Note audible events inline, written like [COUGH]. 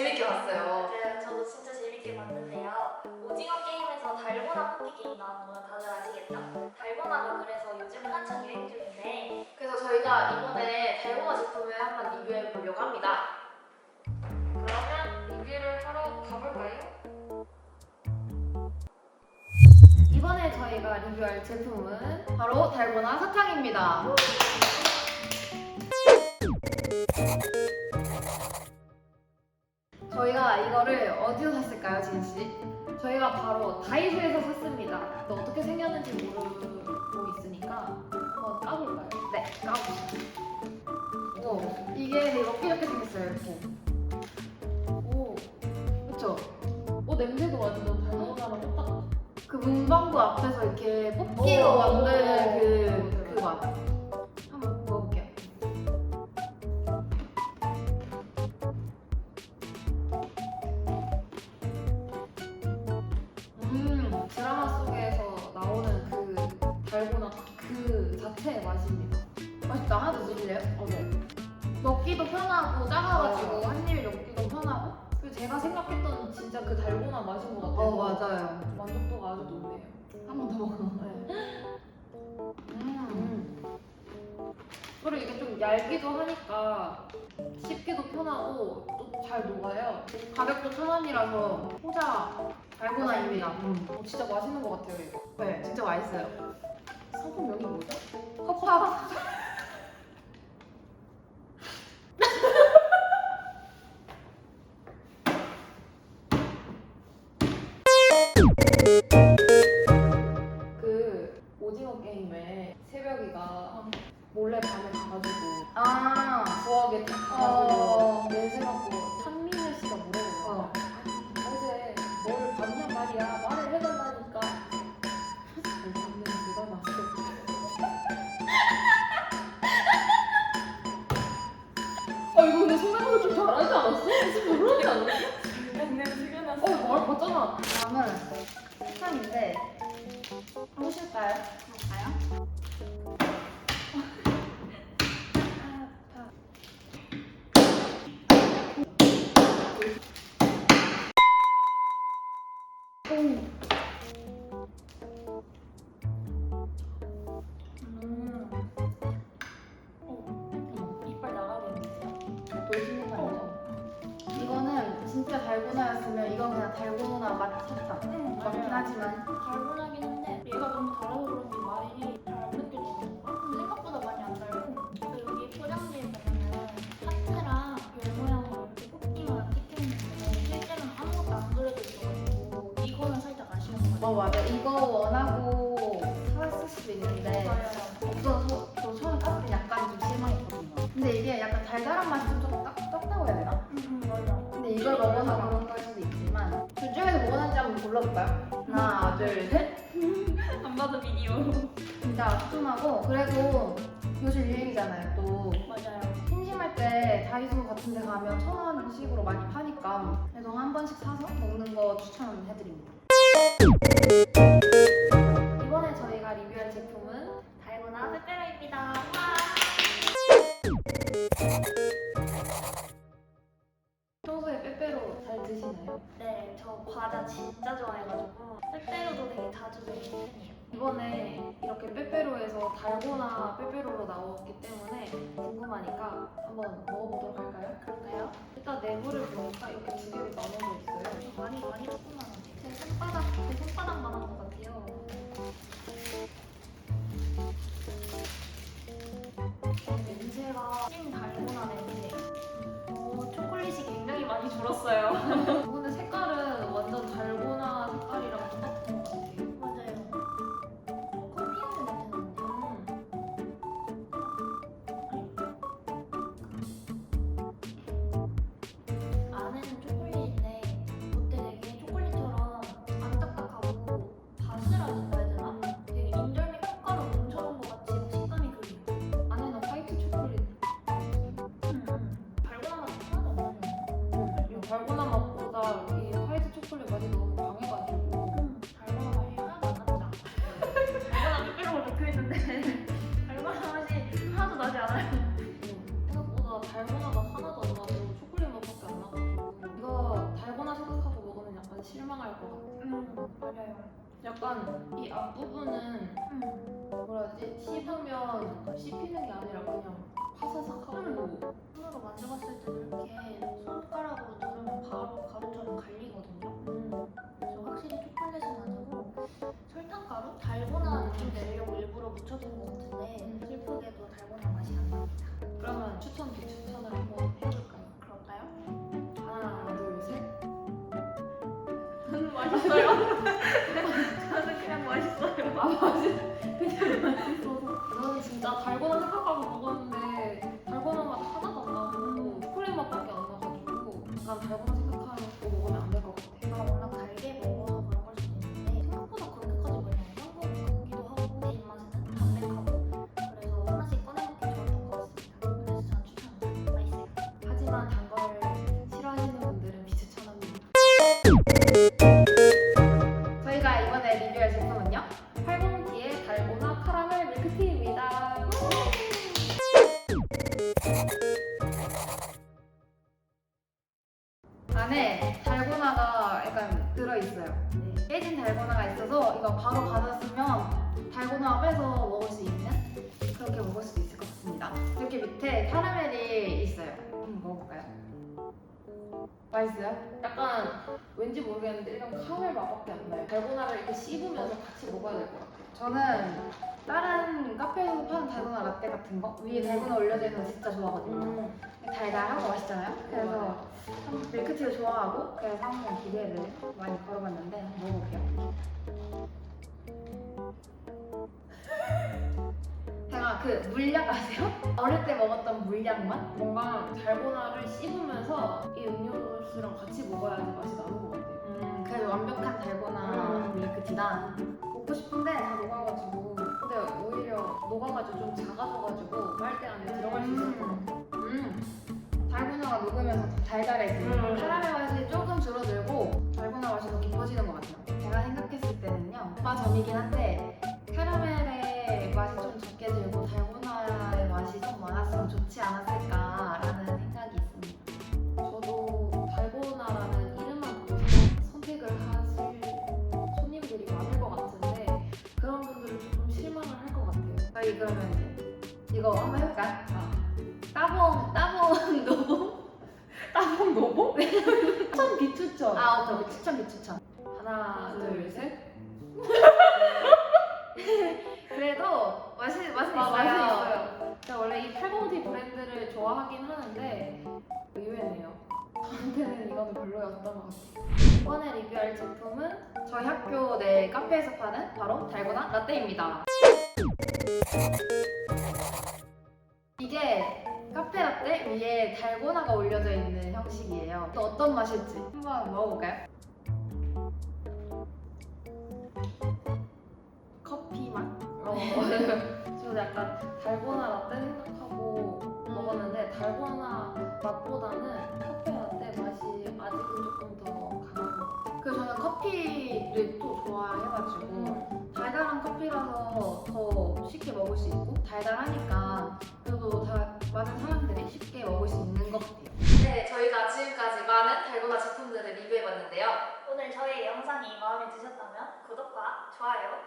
재밌게 봤어요. 맞아요. 저도 진짜 재밌게 봤는데요. 오징어 게임에서 달고나 뽑기 게임 나온 거 다들 아시겠죠? 달고나가 그래서 요즘 한창 유행 중인데 그래서 저희가 이번에 달고나 제품을 한번 리뷰해 보려고 합니다. 그러면 리뷰를 하러 가볼까요? 이번에 저희가 리뷰할 제품은 바로 달고나 사탕입니다. 저희가 이거를 어디서 샀을까요, 진 씨? 저희가 바로 다이소에서 샀습니다. 또 어떻게 생겼는지 모르고 있으니까 한번 까볼까요? 네, 까보시죠. 오, 이게 이렇게 이렇게 생겼어요, 이렇게. 오, 그쵸? 오, 냄새도 완전 달고나랑 똑같아. 그 문방구 앞에서 이렇게 뽑기로 오, 그, 오, 그 맛. 한번 자체의 맛입니다. 맛있다. 하나 더 드실래요? 어, 네. 먹기도 편하고 작아가지고 맞아. 한 입에 먹기도 편하고 그리고 제가 생각했던 진짜 그 달고나 맛인 것 같아서 어, 맞아요. 만족도가 아주 높네요. 한 번 더 먹어. 네. 음. 그리고 이게 좀 얇기도 하니까 씹기도 편하고 또 잘 녹아요. 가격도 천 원이라서 호자 달고나입니다. 음. 어, 진짜 맛있는 것 같아요 이거. 네, 진짜 맛있어요. 상품명이 뭐죠? 哇 말 봤잖아 다음은 진짜 달고나였으면 이건 그냥 달고나 맛 사탕. 음, 맞긴 하지만. 달고나긴 한데 얘가 너무 달아서 그런지 말이 잘 안 느껴지는? 근데 생각보다 많이 안 달고. 여기 포장지에 보면은 하트랑 별 모양으로 이렇게 뽑기만 찍혀있는데 실제로는 아무것도 안 그려져 있어가지고 이거는 살짝 아쉬운 것 같아요. 어 맞아. 이거 원하고 사왔을 수도 있는데 없어서 저 처음에 깠을 때 약간 좀 실망했거든요. 근데 이게 약간 달달한 맛이 좀 적, 적다고 이걸 먹어서 그런 걸 수도 있지만 둘 중에서 뭐가 나은지 한번 골라볼까요? 하나 둘 셋. [LAUGHS] 안 봐도 비디오. 진짜 추천하고 그래도 요즘 유행이잖아요 또. 맞아요. 심심할 때 다이소 같은 데 가면 천 원씩으로 많이 파니까 그래서 한 번씩 사서 먹는 거 추천해드립니다. 이번에 저희가 리뷰할 제품은 달고나 빼빼로입니다. 평 드시나요? 네, 저 과자 진짜 좋아해가지고 빼빼로도 되게 자주 먹는 편이에요 이번에 이렇게 빼빼로에서 달고나 빼빼로로 나왔기 때문에 궁금하니까 한번 먹어보도록 할까요? 그럴까요? 일단 내부를 보니까 이렇게 두 개로 나눠져 있어요 많이 많이 조그만한데 제 손바닥 제 손바닥만한 것 같아요 냄새가 찐 달고나 냄새 오 초콜릿이 굉장히 많이 줄었어요 [LAUGHS] 약간 음이 앞부분은 음. 뭐라 하지? 씹으면 씹히는 게 아니라 그냥 파사삭하고 손으로 만져봤을 때도 이렇게 손가락으로 누르면 바로 가루처럼 갈리거든요. 음. 그래서 확실히 초콜릿은 아니고 설탕가루? 달고나 느낌 내려고 일부러 묻혀둔 것 같은데 슬프게도 달고나 맛이 안 납니다. 그러면 추천 비추천을 한번 해볼까요? 그럴까요? 하나 둘 셋 [LAUGHS] 맛있어요. [LAUGHS] 맛있어요. 아 진짜 달고나 생각하고 먹었는데 달고나 맛 하나도 안 나고 초콜릿 맛밖에 안 나가지고 약간 달고나 밑에 카라멜이 있어요. 한번 먹어볼까요? 맛있어요? 약간 왠지 모르겠는데 일단 카라멜 맛밖에 안 나요. 달고나를 이렇게 씹으면서 같이 먹어야 될 것 같아요. 저는 다른 카페에서 파는 달고나 라떼 같은 거? 위에 달고나 올려져 있는 거 진짜 좋아하거든요. 달달하고 맛있잖아요? 그래서 한 밀크티도 좋아하고 그래서 한번 기대를 많이 걸어봤는데 먹어볼게요 그 물약 아세요? [LAUGHS] 어릴 때 먹었던 물약 맛? 뭔가 달고나를 씹으면서 이 음료수랑 같이 먹어야지 맛이 나는 것 같아요. 음, 그래서 완벽한 달고나 밀크티다. 먹고 싶은데 다 녹아가지고. 근데 오히려 녹아가지고 좀 작아져가지고 빨대 안에 들어갈 수 있어서. 음. 달고나가 녹으면서 더 달달해지고 음. 카라멜 맛이 조금 줄어들고 달고나 맛이 더 깊어지는 것 같아요. 제가 생각했을 때는요. 맛점이긴 한데 캐러멜 의 맛이 좀 적게 들고 달고나의 맛이 좀 많았으면 좋지 않았을까라는 생각이 있습니다. 저도 달고나라는 이름만 듣고 선택을 하실 손님들이 많을 것 같은데 그런 분들은 조금 실망을 할 것 같아요. 저희 그러면 이제 이거 한번 해볼까요? 따봉 [LAUGHS] 따봉 노봉 따봉 노봉? 추천 비추천. 아 오케이 오케이 추천 비추천. 하나 둘 셋. 이거는 별로였던 것 같아요. 이번에 리뷰할 제품은 저희 학교 내 카페에서 파는 바로 달고나 라떼입니다. 이게 카페 라떼 위에 달고나가 올려져 있는 형식이에요. 또 어떤 맛일지 한번 먹어볼까요? 커피 맛? 어. [LAUGHS] 저도 약간 달고나 라떼 생각하고 먹었는데 달고나 맛보다는 라떼 맛이 아직은 조금 더 강한 것 같아요. 그 저는 커피를 또 좋아해가지고 달달한 커피라서 더 쉽게 먹을 수 있고 달달하니까 그래도 다 많은 사람들이 쉽게 먹을 수 있는 것 같아요. 네, 저희가 지금까지 많은 달고나 제품들을 리뷰해봤는데요. 오늘 저희 영상이 마음에 드셨다면 구독과 좋아요,